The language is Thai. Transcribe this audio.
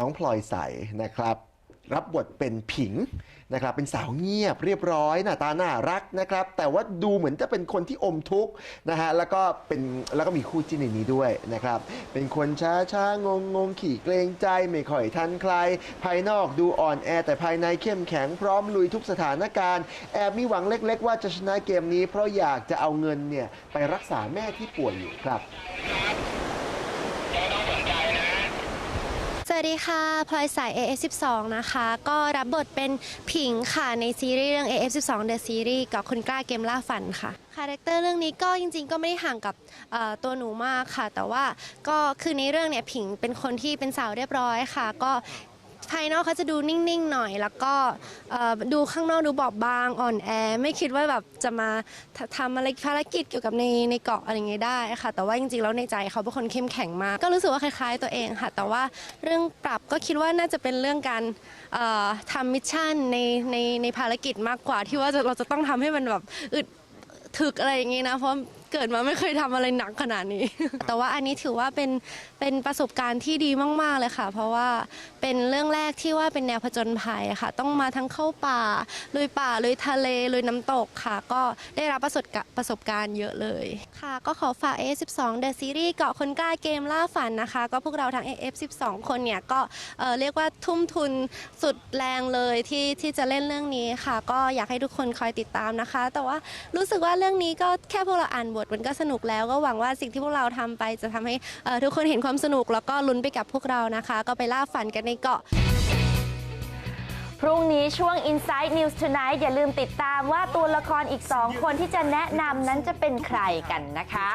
น้องพลอยใสนะครับ รับบทเป็นผิงนะครับเป็นสาวเงียบเรียบร้อยหน้าตาน่ารักนะครับ แต่ว่าดูเหมือนจะเป็นคนที่อมทุกข์นะฮะแล้วก็เป็นแล้วก็มีคู่จิ้นในนี้ด้วยนะครับ เป็นคนช้าช้างงงงขี่เกรงใจไม่ค่อยทันใคร ภายนอกดูอ่อนแอ แต่ภายในเข้มแข็งพร้อมลุยทุกสถานการณ์ แอบมีหวังเล็ก ๆ ว่าจะชนะเกมนี้ เพราะอยากจะเอาเงินเนี่ยไปรักษาแม่ที่ป่วยอยู่ครับ วัสดีค่ะ พลอยสาย AF12 นะคะ ก็รับบทเป็นผิงค่ะ ในซีรีส์เรื่อง AF12 The Series กับคุณกล้าเกมล่าฝันค่ะ คาแรคเตอร์เรื่องนี้ก็จริง ๆ ก็ไม่ได้ห่างกับตัวหนูมากค่ะ แต่ว่าก็คือในเรื่องเนี่ยผิงเป็นคนที่เป็นสาวเรียบร้อยค่ะ ก็ ภายนอกเขาจะดูนิ่งๆหน่อย แล้วก็ดูข้างนอกดูบอบบางอ่อนแอ ไม่คิดว่าแบบจะมาททำอะไรภารกิจเกี่ยวกับในในเกาะอะไรอย่างเงี้ยได้ค่ะ แต่ว่าจริงๆแล้วในใจเขาเป็นคนเข้มแข็งมาก ก็รู้สึกว่าคล้ายๆตัวเองค่ะ แต่ว่าเรื่องปรับก็คิดว่าน่าจะเป็นเรื่องการเอ่อทำมิชชั่นในในในภารกิจมากกว่าที่ว่าเราจะต้องทำให้มันแบบอึดถึกอะไรอย่างงี้นะเพราะ เกิดมาไม่เคยทำอะไรหนักขนาดนี้ แต่ว่าอันนี้ถือว่าเป็นเป็นประสบการณ์ที่ดีมาก ๆ เลยค่ะ เพราะว่าเป็นเรื่องแรกที่ว่าเป็นแนวผจญภัยค่ะ ต้องมาทั้งเข้าป่าลุยป่าลุยทะเลลุยน้ำตกค่ะ ก็ได้รับประสบกะประสบการณ์เยอะเลยค่ะ ก็ขอฝาก A12 The Series เกาะคนกล้าเกมล่าฝันนะคะ ก็พวกเราทั้ง AF12 คนเนี่ยก็เอ่อเรียกว่าทุ่มทุนสุดแรงเลยที่ที่จะเล่นเรื่องนี้ค่ะ ก็อยากให้ทุกคนคอยติดตามนะคะ แต่ว่ารู้สึกว่าเรื่องนี้ก็แค่พวกเราอ่านบทมันก็สนุกแล้วก็หวังว่าสิ่งที่พวกเราทำไป จะทำให้ทุกคนเห็นความสนุกแล้วก็ลุ้นไปกับพวกเรานะคะ ก็ไปล่าฝันกันในเกาะพรุ่งนี้ช่วง Inside News Tonight อย่าลืมติดตามว่าตัวละครอีก 2 คนที่จะแนะนำนั้นจะเป็นใครกันนะคะ